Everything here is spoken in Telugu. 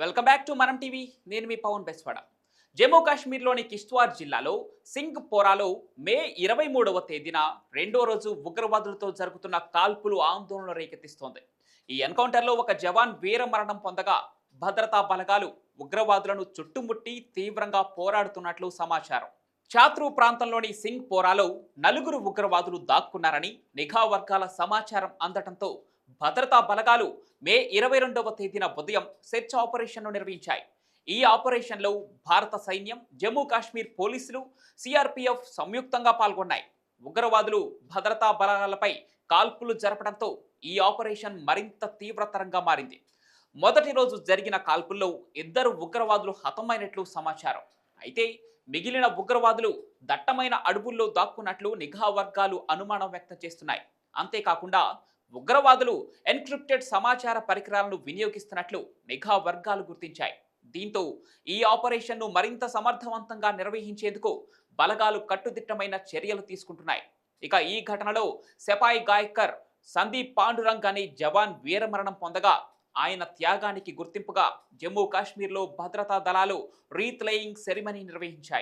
Welcome back to Manam TV నేను మీ పవన్ బెస్వాడ. జమ్మూ కాశ్మీర్లోని కిష్త్వార్ జిల్లాలో సింగ్ పోరాలో మే ఇరవై మూడవ తేదీన రెండో రోజు ఉగ్రవాదులతో జరుగుతున్న కాల్పులు ఆందోళన రేకెత్తిస్తోంది. ఈ ఎన్కౌంటర్లో ఒక జవాన్ వీర మరణం పొందగా భద్రతా బలగాలు ఉగ్రవాదులను చుట్టుముట్టి తీవ్రంగా పోరాడుతున్నట్లు సమాచారం. చాత్రు ప్రాంతంలోని సింగ్ పోరాలో నలుగురు ఉగ్రవాదులు దాక్కున్నారని నిఘా వర్గాల సమాచారం అందటంతో భద్రతా బలగాలు మే ఇరవై రెండవ తేదీన ఉదయం సెర్చ్ ఆపరేషన్ను నిర్వహించాయి. ఈ ఆపరేషన్లో భారత సైన్యం జమ్మూ కాశ్మీర్ పోలీసులు సిఆర్పిఎఫ్ సంయుక్తంగా పాల్గొన్నాయి. ఉగ్రవాదులు భద్రతా బలగాలపై కాల్పులు జరపడంతో ఈ ఆపరేషన్ మరింత తీవ్రతరంగా మారింది. మొదటి రోజు జరిగిన కాల్పుల్లో ఇద్దరు ఉగ్రవాదులు హతమైనట్లు సమాచారం. అయితే మిగిలిన ఉగ్రవాదులు దట్టమైన అడవుల్లో దాక్కున్నట్లు నిఘా వర్గాలు అనుమానం వ్యక్తం చేస్తున్నాయి. అంతేకాకుండా ఉగ్రవాదులు ఎన్క్రిప్టెడ్ సమాచార పరికరాలను వినియోగిస్తున్నట్లు నిఘా వర్గాలు గుర్తించాయి. దీంతో ఈ ఆపరేషన్ను మరింత సమర్థవంతంగా నిర్వహించేందుకు బలగాలు కట్టుదిట్టమైన చర్యలు తీసుకుంటున్నాయి. ఇక ఈ ఘటనలో సెపాయి గాయకర్ సందీప్ పాండురంగ్ అనే జవాన్ వీరమరణం పొందగా ఆయన త్యాగానికి గుర్తింపుగా జమ్మూ కాశ్మీర్లో భద్రతా దళాలు రీత్లేయింగ్ సెరిమనీ నిర్వహించాయి.